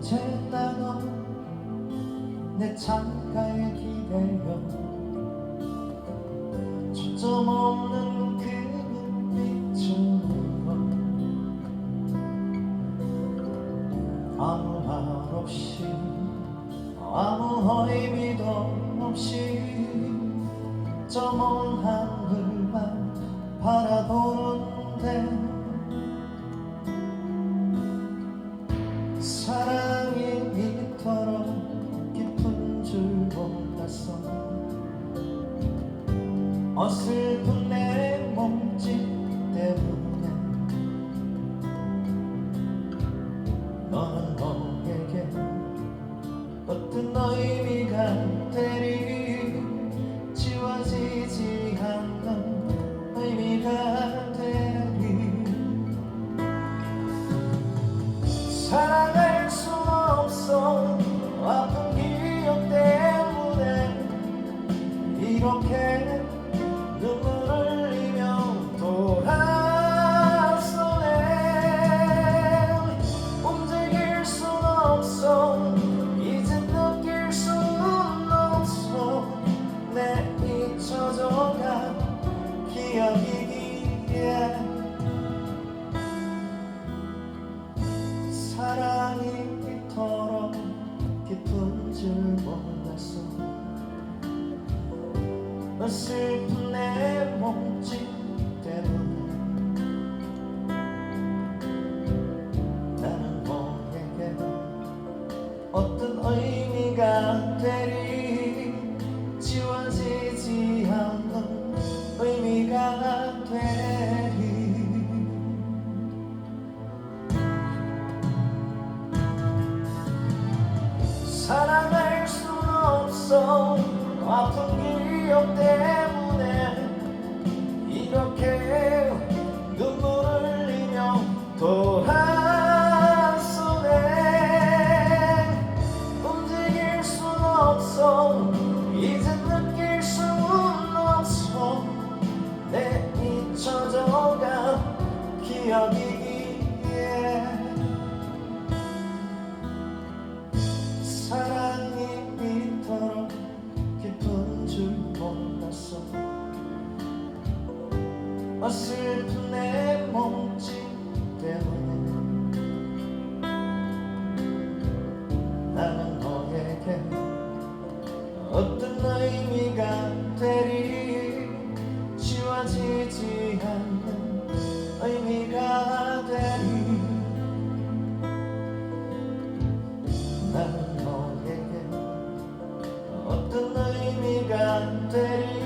언제나 넌내 창가에 기대려 초점 없는 그 눈빛으로 아무 말 없이 아무 의미도 없이 저 먼 하늘만 바라보는데 어슬픈 내 몸짓 때문에 슬픈 내 몸짓 아픈 기억 때문에 이렇게 눈물을 흘리며 돌아서네 움직일 수 없어. 이제 느낄 수 없어. 내 잊혀져가 기억이 어슬픈 내 몸짓 때문에 나는 너에게 어떤 의미가 되리 지워지지 않는 의미가 되리? 나는 너에게 어떤 의미가 되리